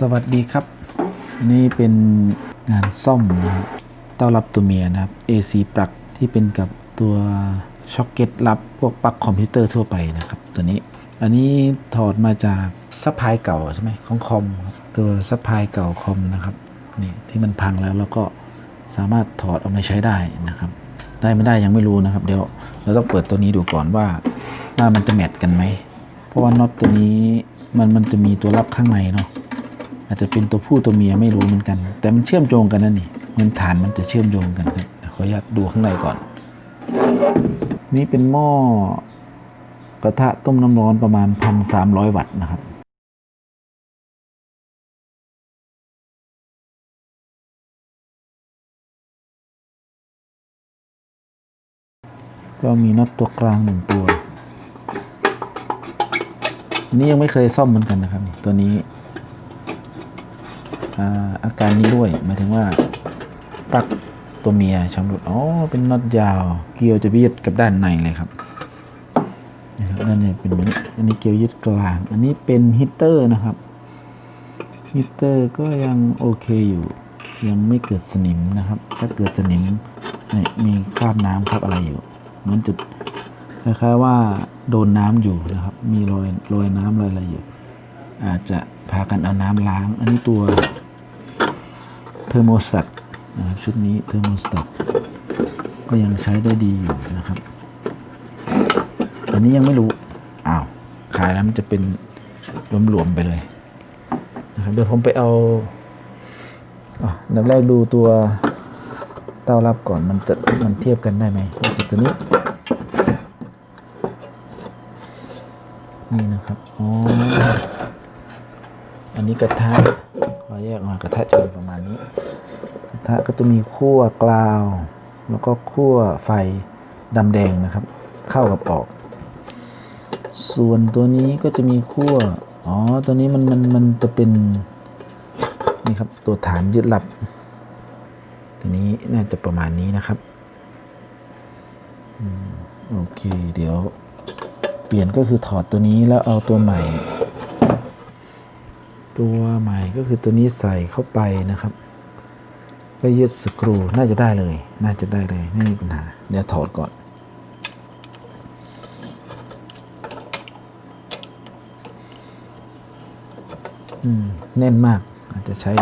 สวัสดีครับ นี่เป็นงานซ่อมนะครับเต้ารับตัวเมียนะครับ AC ปลั๊กที่เป็นกับตัวช็อกเก็ตรับพวกปลั๊กคอมพิวเตอร์ทั่วไปนะครับ ตัวนี้ อันนี้ถอดมาจากซัพพลายเก่าใช่ไหมของคอมตัวซัพพลายเก่าคอมนะครับนี่ที่มันพังแล้วแล้วก็สามารถถอดออกมาใช้ได้นะครับ ได้ไม่ได้ยังไม่รู้นะครับ เดี๋ยวเราต้องเปิดตัวนี้ดูก่อนว่าว่ามันจะแมทกันไหมเพราะว่าน็อตตัวนี้มันมันจะมีตัวรับข้างในเนาะ อาจจะเป็นตัวผู้ตัวเมียไม่รู้เหมือนกัน แต่มันเชื่อมโยงกันนั่นนี่เหมันฐานมันจะเชื่อมโยงกันครับขออนุญาตดูข้างในก่อน นี่เป็นหม้อกระทะต้มน้ำร้อนประมาณ1,300วัตต์นะครับก็มีน็อตตัวกลางหนึ่งตัวนนี้ยังไม่เคยซ่อมเหมือนกันนะครับ ตัวนี้ อาการนี้ด้วยหมายถึงว่าปลักตัวเมียชำรุดอ๋อเป็นน็อตยาว เกลียวจะไปยึดกับด้านในเลยครับนะครับนั่นเนี่ยเป็นแบบนี้อันนี้เกลียวยึดกลาง อันนี้เป็นฮีตเตอร์นะครับฮีตเตอร์ก็ยังโอเคอยู่ ยังไม่เกิดสนิมนะครับ ถ้าเกิดสนิมนี่มีคราบน้ำคราบอะไรอยู่เหมันจุดคล้ายๆว่าโดนน้ำอยู่นะครับ มีรอยรอยน้ำรอยอะไรอยู่อาจจะพากันเอาน้ำล้าง อันนี้ตัว อร์โมสตัตนะครับชุดนี้เทอร์โมสตัตก็ยังใช้ได้ดีอยู่นะครับอันนี้ยังไม่รู้อ้าวขายแล้วมันจะเป็นหลวมๆไปเลยนะครับเดี๋ยวผมไปเอาอันแรกดูตัวเต้ารับก่อนมันจะมันเทียบกันได้ไหมตัวนี้นี่นะครับอ๋ออันนี้กระทะ กมากระทะจะเป็นประมาณนี้ กระทะก็จะมีขั้วกลาว แล้วก็ขั้วไฟดำแดงนะครับ เข้ากับออก ส่วนตัวนี้ก็จะมีขั้วอ๋อตัวนี้มันมันมันจะเป็นนี่ครับตัวฐานยึดหลับ ตัวนี้น่าจะประมาณนี้นะครับอโอเค เดี๋ยว เปลี่ยนก็คือถอดตัวนี้แล้วเอาตัวใหม่ ตัวใหม่ก็คือตัวนี้ใส่เข้าไปนะครับ ก็ยึดสกรูน่าจะได้เลย น่าจะได้เลย ไม่มีปัญหา เดี๋ยวถอดก่อน อืม แน่นมาก อาจจะใช้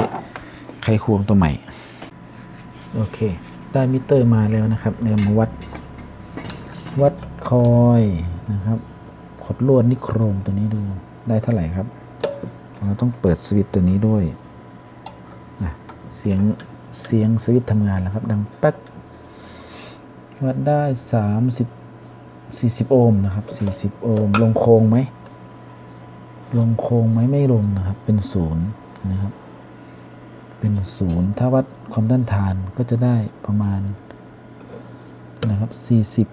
ไขควงตัวใหม่ โอเค ได้มิเตอร์มาแล้วนะครับเดี๋ยวมาวัด วัดคอยนะครับ ขดลวดนิโครมตัวนี้ดูได้เท่าไหร่ครับ เราต้องเปิดสวิตตัวนี้ด้วยนะเสียงเสียงสวิตทำงานแล้วครับ ดังแป๊กวัดได้ 30 40 โอห์มนะครับ 40 โอห์มลงโค้งไหมลงโค้งไหมไม่ลงนะครับ เป็นศูนย์นะครับ เป็นศูนย์ถ้าวัดความต้านทานก็จะได้ประมาณนะครับ 40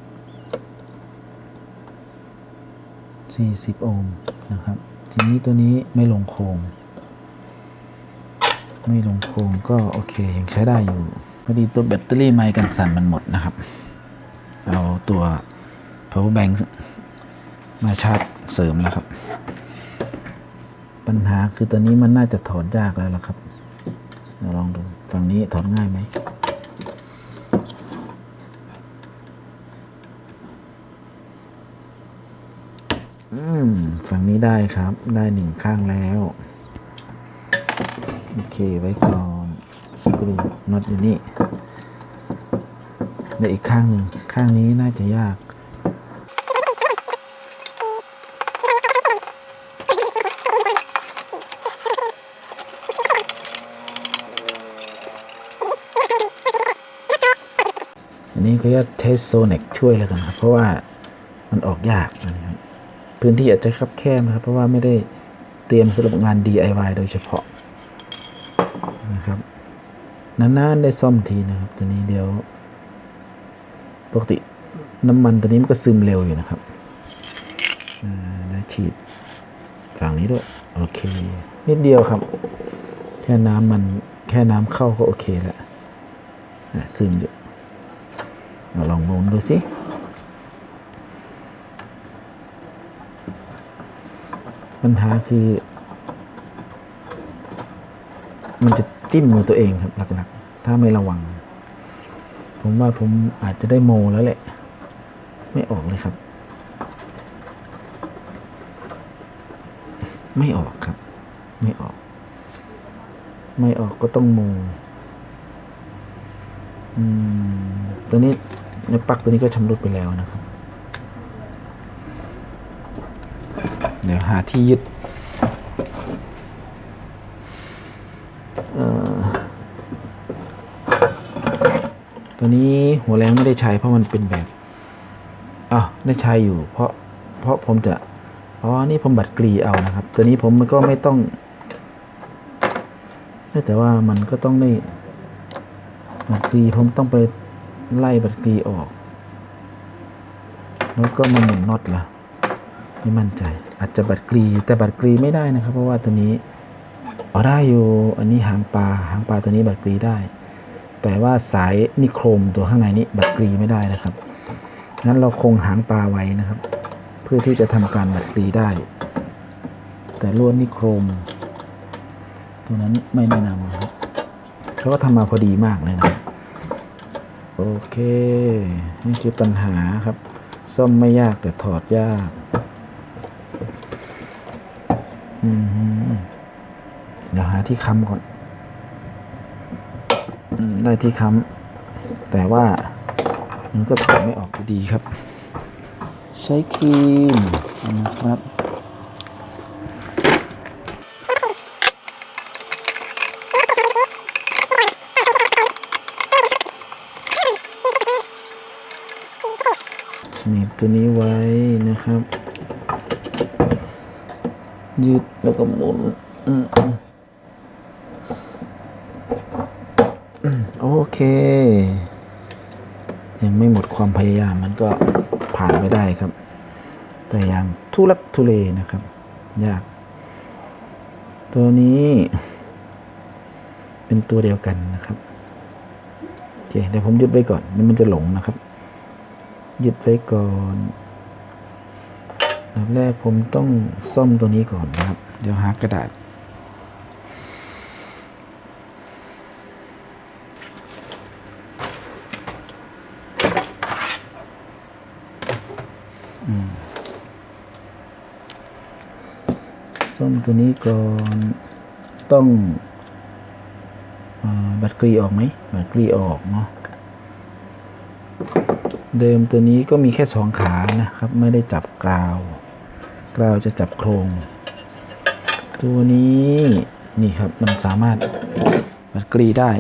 40 โอห์มนะครับ ทีนี้ตัวนี้ไม่ลงโครงไม่ลงโครงก็โอเคยังใช้ได้อยู่พอดีตัวแบตเตอรี่ไมค์กันสั่นมันหมดนะครับ เอาตัว power bank มาชาร์จเสริมแล้วครับ ปัญหาคือตัวนี้มันน่าจะถอดยากแล้วล่ะครับเราลองดูฝั่งนี้ถอดง่ายไหม มฝั่งนี้ได้ครับได้หนึ่งข้างแล้ว โอเคไว้ก่อนสกรูน็อตอยู่นี่เดี๋ยวอีกข้างหนึ่งข้างนี้น่าจะยากอันนี้ก็จะเทสโซเน็กช่วยแล้วกันครับ เพราะว่ามันออกยากนะครับ พื้นที่อาจจะคับแคบนะครับ เพราะว่าไม่ได้เตรียมสำหรับงาน DIY โดยเฉพาะนะครับนานๆได้ซ่อมทีนะครับตัวนี้เดี๋ยวปกติน้ำมันตัวนี้มันก็ซึมเร็วอยู่นะครับได้ฉีดฝั่งนี้ด้วย โอเค นิดเดียวครับ แค่น้ำมันแค่น้ำเข้าก็โอเคแล้วซึมอยู่ลองหมุนดูสิ ปัญหาคือ มันจะจิ้มมือตัวเองครับหลักๆ ถ้าไม่ระวัง ผมว่าผมอาจจะได้โมแล้วแหละ ไม่ออกเลยครับ ไม่ออกครับ ไม่ออก ไม่ออกก็ต้องโมอืมตัวนี้ในปักตัวนี้ก็ชำรุดไปแล้วนะครับ ดี๋ยวหาที่ยึดตัวนี้หัวแรงไม่ได้ใช้เพราะมันเป็นแบบอะได้ใช้อยู่ เพราะเพราะผมจะอ๋อนี่ผมบัดกรีเอานะครับ ตัวนี้ผมมันก็ไม่ต้องแต่ว่ามันก็ต้องได้บัตรกรีผมต้องไปไล่บัตรกรีออก แล้วก็มาหมุนน็อตละ ไม่มั่นใจ อาจจะบัตรกรีแต่บัตรกรีไม่ได้นะครับ เพราะว่าตัวนี้อ๋อได้อยู่อันนี้หางปลาหางปลาตัวนี้บัตรกรีได้ แต่ว่าสายนิโครมตัวข้างในนี้บัตรกรีไม่ได้นะครับงั้นเราคงหางปลาไว้นะครับ เพื่อที่จะทำการบัตรกรีได้ แต่ลวดนิโครม ตัวนั้นไม่แนะนำนะครับเขาก็ทำมาพอดีมากเลยนะโอเค นี่คือปัญหาครับ ซ่อมไม่ยากแต่ถอดยากอืม เดี๋ยวหาที่ค้ำก่อนอได้ที่ค้ำแต่ว่ามันก็ถอดไม่ออกดีครับ ใช้ครีมนะครับหนีบตัวนี้ไว้นะครับ ยืดแล้วก็หมุนโอเค ยังไม่หมดความพยายามมันก็ผ่านไปได้ครับ แต่อย่างทุลักทุเลนะครับ ยาก ตัวนี้ เป็นตัวเดียวกันนะครับโอเคเดี๋ยวผมยึดไว้ก่อนมันมันจะหลงนะครับยึดไว้ก่อน ดับแรกผมต้องซ่อมตัวนี้ก่อนนะครับ เดี๋ยวหากระดาษอืมซ่อมตัวนี้ก่อนต้องอาแบตเตอรี่ออกไหมแบตเตอรี่ออกเนาะ เดิมตัวนี้ก็มีแค่สองขานะครับ ไม่ได้จับกราว กราวจะจับโครง ตัวนี้นี่ครับมันสามารถบัดกรีได้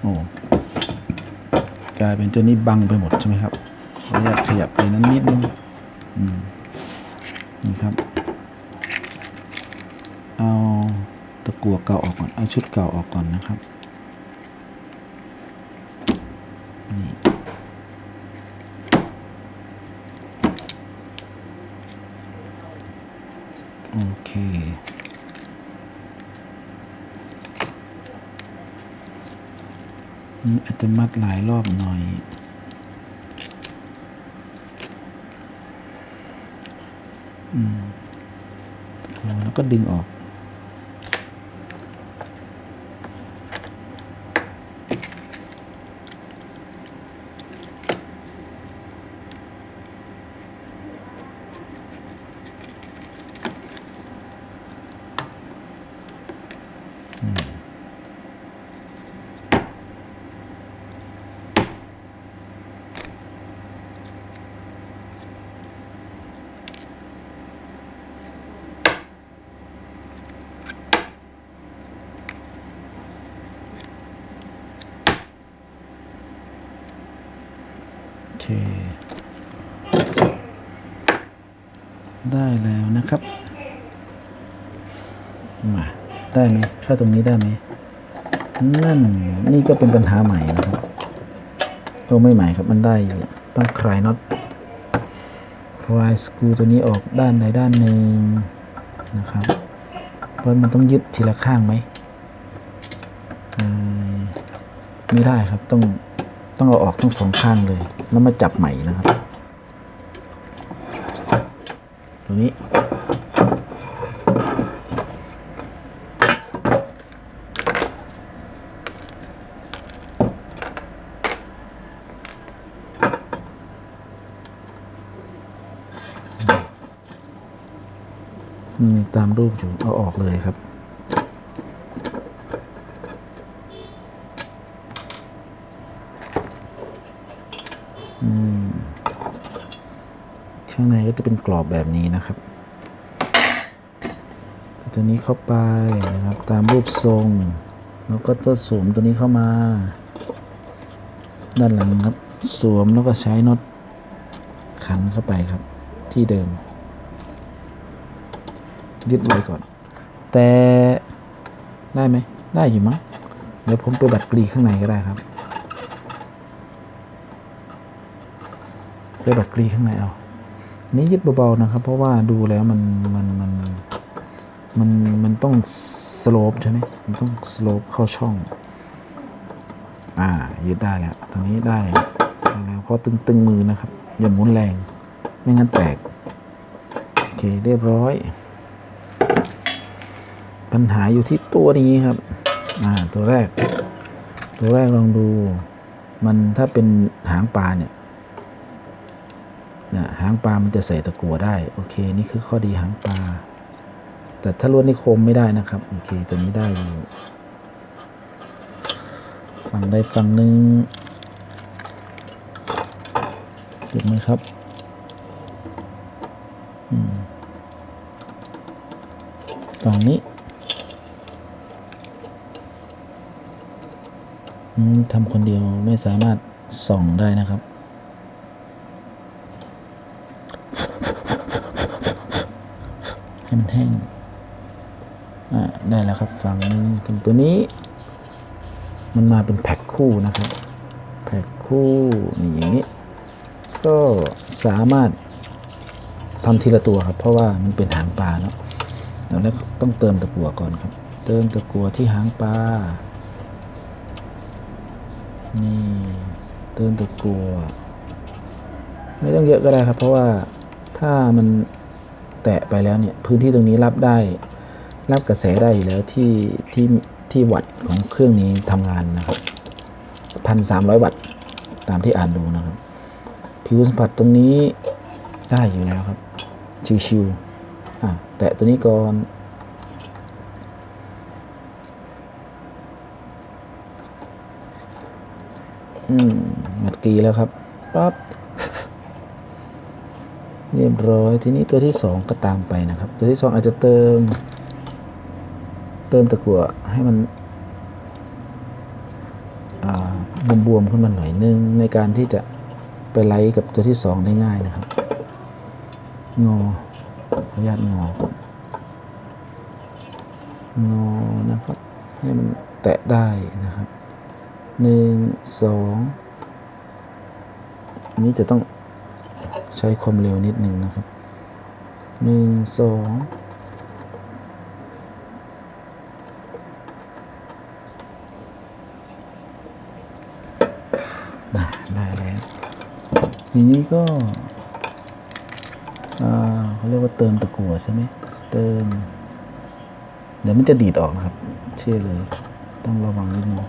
โอ้กลายเป็นตัวนี้บังไปหมดใช่ไหมครับขออนุญาตขยับไปนั้นนิดนึงนี่ครับ เอาตะกัวเก่าออกก่อน เอาชุดเก่าออกก่อนนะครับ นี่โอเคนี่อาจจะมัดหลายรอบหน่อยอืมแล้วก็ดึงออก ค ได้แล้วนะครับ ได้ไหมเข้าตรงนี้ได้ไหมนั่นนี่ก็เป็นปัญหาใหม่นะครับโอ้ไม่ใหม่ครับมันได้อยู่ต้องคลายน็อตคลายสกรูตัวนี้ออกด้านใดด้านหนึ่งนะครับเพราะมันต้องยึดทีละข้างไหมเอ่ไม่ได้ครับต้องต้องเอาออกทั้งสองข้างเลย แล้วมาจับใหม่นะครับ ตัวนี้ อืม ตามรูปอยู่เอาออกเลยครับ ข้างในก็จะเป็นกรอบแบบนี้นะครับตัวนี้เข้าไปนะครับตามรูปทรง แล้วก็จะสวมตัวนี้เข้ามา ด้านหลังครับ สวมแล้วก็ใช้น็อตขันเข้าไปครับที่เดิม ยึดไว้ก่อน แต่ได้ไหมได้อยู่มั้งเดี๋ยวผมไปบัดกรีข้างในก็ได้ครับไปบัดกรีข้างในเอาอันนี้ยึดเบาๆนะครับ เพราะว่าดูแล้วมันมันมันมันมันต้องสโลปใช่ไหมมันต้องสโลปเข้าช่อง อ่ายึดได้แล้วตรงนี้ได้แล้วแล้วเพราะตึงๆมือนะครับ อย่าหมุนแรง ไม่งั้นแตก โอเค เรียบร้อย ปัญหาอยู่ที่ตัวนี้ครับ อ่า ตัวแรก ตัวแรกลองดู มันถ้าเป็นหางปลาเนี่ยนะหางปลามันจะใส่ตะกั่วได้ โอเค นี่คือข้อดีหางปลา แต่ถ้าลวดนิคมไม่ได้นะครับ โอเค ตัวนี้ได้อยู่ฝั่งใดฝั่งหนึ่งถูกไหมครับฝั่งนี้อืม ทำคนเดียวไม่สามารถส่องได้นะครับ ให้มันแห้ง อ่า ได้แล้วครับ ฝั่งหนึ่งถึงตัวนี้ มันมาเป็นแพ็คคู่นะครับ แพ็คคู่ นี่อย่างนี้ ก็สามารถทำทีละตัวครับ เพราะว่ามันเป็นหางปลาเนาะแล้วต้องเติมตะกั่วก่อนครับ เติมตะกั่วที่หางปลา นี่เติมตะกัว ไม่ต้องเยอะก็ได้ครับ เพราะว่าถ้ามันแตะไปแล้วเนี่ยพื้นที่ตรงนี้รับได้ รับกระแสได้อยู่แล้วที่ที่ที่วัตต์ของเครื่องนี้ทำงานนะครับพันสามร้อยวัตต์ตามที่อ่านดูนะครับ ผิวสัมผัสตรงนี้ได้อยู่แล้วครับ ชิวๆอะแตะตัวนี้ก่อน อืมมัด กรีแล้วครับปั๊บเรียบร้อยทีนี้ตัวที่สองก็ตามไปนะครับ ตัวที่สองอาจจะเติม เติมตะกั่วให้มันบวมๆขึ้นมาหน่อยนึง ในการที่จะไปไล่กับตัวที่สองได้ง่ายนะครับ งอขออนุญาตงองอนะครับ ให้มันแตะได้นะครับหนึ่งสอง อันนี้จะต้องใช้ความเร็วนิดหนึ่งนะครับหนึ่งสองได้ได้แล้วทีนี้ก็เขาเรียกว่าเติมตะกั่วใช่ไหมเติม เดี๋ยวมันจะดีดออกนะครับ เชื่อเลย ต้องระวังนิดนึง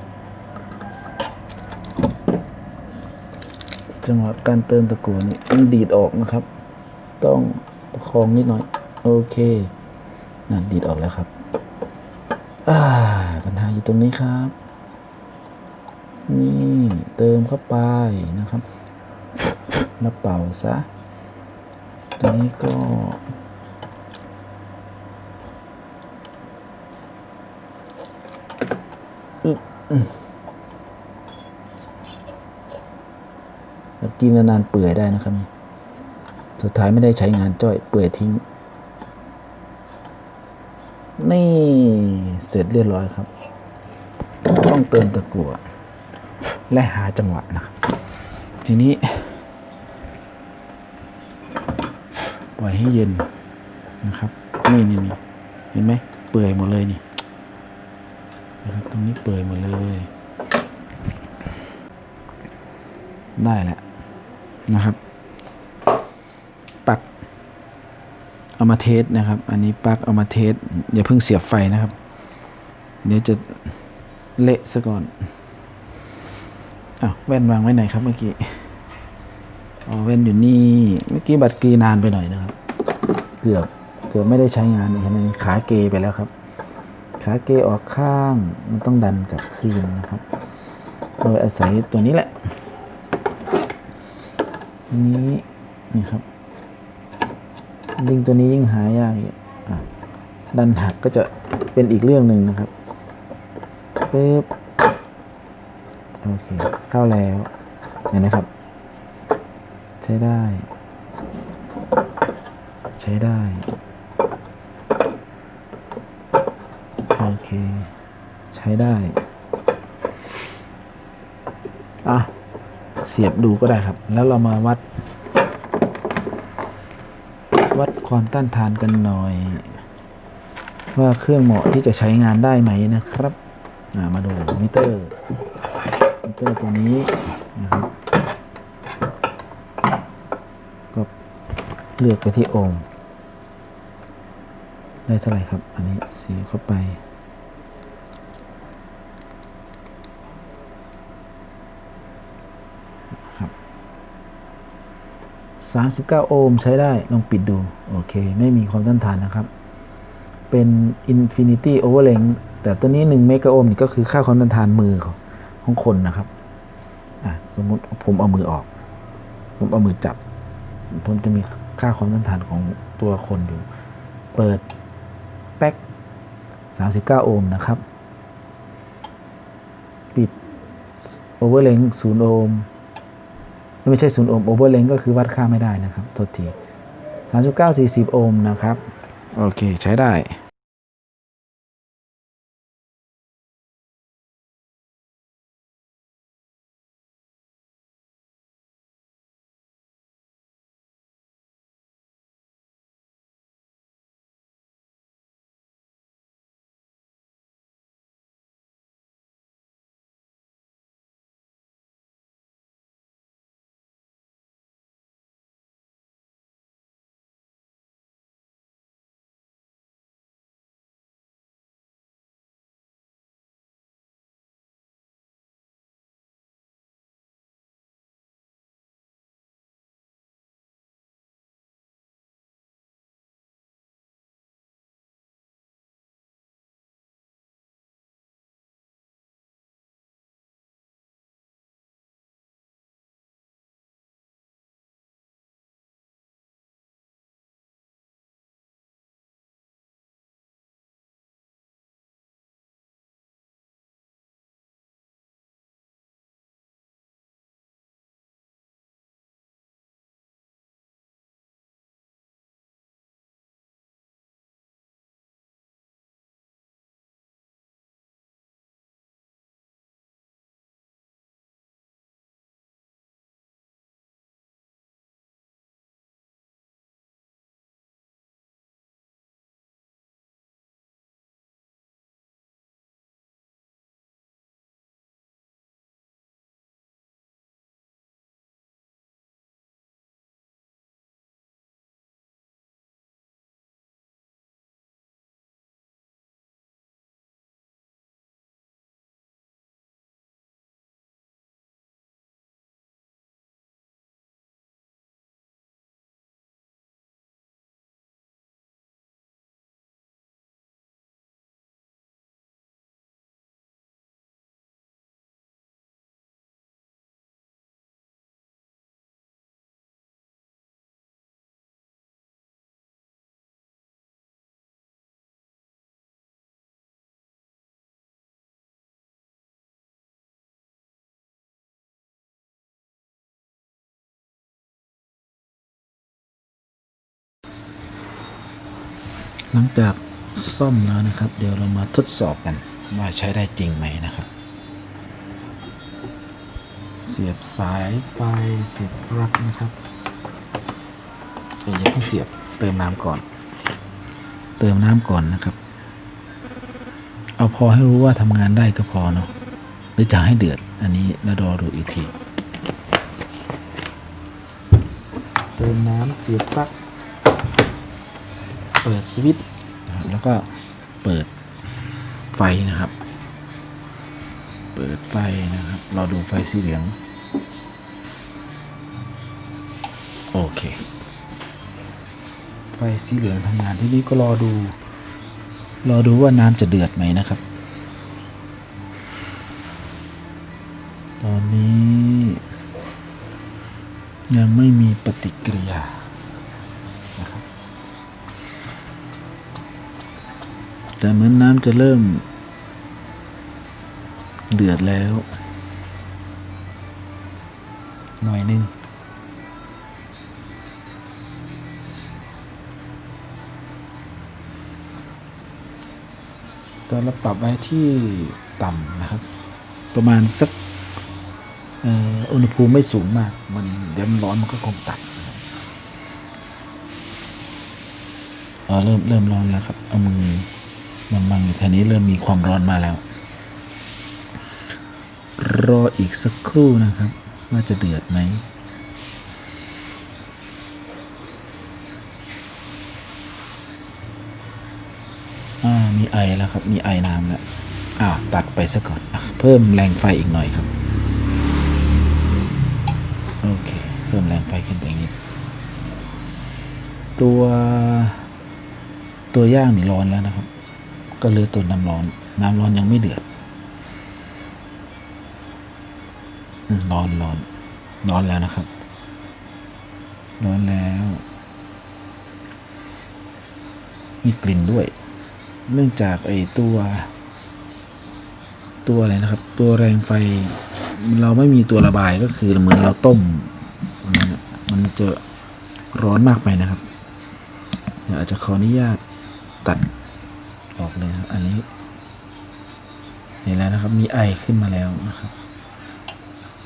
จังหวะการเติมตะกั่วนี่มันดีดออกนะครับ ต้องประคองนิดหน่อย โอเคนั่นดีดออกแล้วครับปัญหาอยู่ตรงนี้ครับ นี่เติมเข้าไปนะครับแล้วเป่าซะตัวนี้ก็อืมแล้ว กินนานๆเปื่อยได้นะครับ สุดท้ายไม่ได้ใช้งานจ้อยเปื่อยทิ้ง นี่เสร็จเรียบร้อยครับ ต้องเติมตะกั่วและหาจังหวะนะครับทีนี้ ปล่อยให้เย็นนะครับนี่นี่นี่เห็นไหมเปื่อยหมดเลยนี่นะครับตรงนี้เปื่อยหมดเลย ได้แล้ว นะครับปักเอามาเทสนะครับ อันนี้ปลักเอามาเทสอย่าเพิ่งเสียบไฟนะครับ เดี๋ยวจะเละซะก่อนอ้าวแว่นวางไว้ไหนครับเมื่อกี้อ๋อแว่นอยู่นี่เมื่อกี้บัตรกรีนานไปหน่อยนะครับ เกือบกิดไม่ได้ใช้งานเห็นไหมขาเกยไปแล้วครับ ขาเกยออกข้างมันต้องดันกลับคืนนะครับ โดยอาศัยตัวนี้แหละ อันนี้นี่ครับลิงตัวนี้ยิ่งหายากอีกอะดันหักก็จะเป็นอีกเรื่องหนึ่งนะครับปึ๊บโอเค เข้าแล้วเห็นไหมครับ ใช้ได้ ใช้ได้ โอเค ใช้ได้ อะ เสียบดูก็ได้ครับ แล้วเรามาวัด วัดความต้านทานกันหน่อย ว่าเครื่องเหมาะที่จะใช้งานได้ไหมนะครับามาดูมิเตอร์มิเตอร์ตัวนี้นะครับก็เลือกไปที่โอห์มได้เท่าไหร่ครับ อันนี้เสียบเข้าไป 39 โอห์มใช้ได้ ลองปิดดู โอเค ไม่มีความต้านทานนะครับ เป็น Infinity Overlength แต่ตัวนี้ 1 เมกะโอห์มนี่ก็คือค่าความต้านทานมือของคนนะครับสมมุติผมเอามือออก ผมเอามือจับ ผมจะมีค่าความต้านทานของตัวคนอยู่ เปิดแป๊ก 39 โอห์มนะครับ ปิด Overlength 0โอห์ม ไม่ใช่ศูนย์โอห์มโอเวอร์เลนก็คือวัดค่าไม่ได้นะครับโทษที39 40 โอห์มนะครับ โอเค ใช้ได้ หลังจากซ่อมแล้วนะครับ เดี๋ยวเรามาทดสอบกันว่าใช้ได้จริงไหมนะครับ เสียบสายไฟเสียบปลั๊กนะครับอย่าเพิ่งเสียบเติมน้ำก่อน เติมน้ำก่อนนะครับ เอาพอให้รู้ว่าทำงานได้ก็พอเนาะหรือจะให้เดือดอันนี้แล้วรอดูอีกที เติมน้ำเสียบปลั๊ก เปิดสวิตช์แล้วก็เปิดไฟนะครับ เปิดไฟนะครับ เราดูไฟสีเหลือง โอเค ไฟสีเหลืองทำงานที่นี่ก็รอดู รอดูว่าน้ำจะเดือดไหมนะครับ ตอนนี้ ยังไม่มีปฏิกิริยา แต่เหมือนน้ำจะเริ่ม เดือดแล้ว หน่อยหนึงตอนเราปรับไว้ที่ต่ำนะครับ ประมาณสักอุณหภูมิไม่สูงมาก มันเดี๋ยวมันร้อนมันก็คงตัดอ๋อเริ่มเริ่มร้อนแล้วครับ เอามือ มันบังอยู่แถวนี้เริ่มมีความร้อนมาแล้ว รออีกสักครู่นะครับ ว่าจะเดือดไหมมีไอแล้วครับ มีไอน้ำแล้วอ้าวตัดไปซะก่อนอเพิ่มแรงไฟอีกหน่อยครับ โอเค เพิ่มแรงไฟขึ้นไปนิดตัว ตัวย่างนี่ร้อนแล้วนะครับ ก็เลือตัวน้ำร้อน น้ำร้อนยังไม่เดือดร้อนร้อนร้อนแล้วนะครับร้อนแล้ว มีกลิ่นด้วย เนื่องจากไอ้ตัว ตัวอะไรนะครับ ตัวแรงไฟ เราไม่มีตัวระบายก็คือเหมือนเราต้ม มันอะมันจะร้อนมากไปนะครับอาจจะขออนุญาตตัด อันนี้ เห็นแล้วนะครับ มีไอขึ้นมาแล้วนะครับ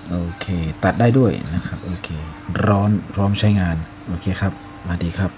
โอเค ตัดได้ด้วยนะครับ โอเค ร้อนพร้อมใช้งาน โอเคครับ มาดีครับ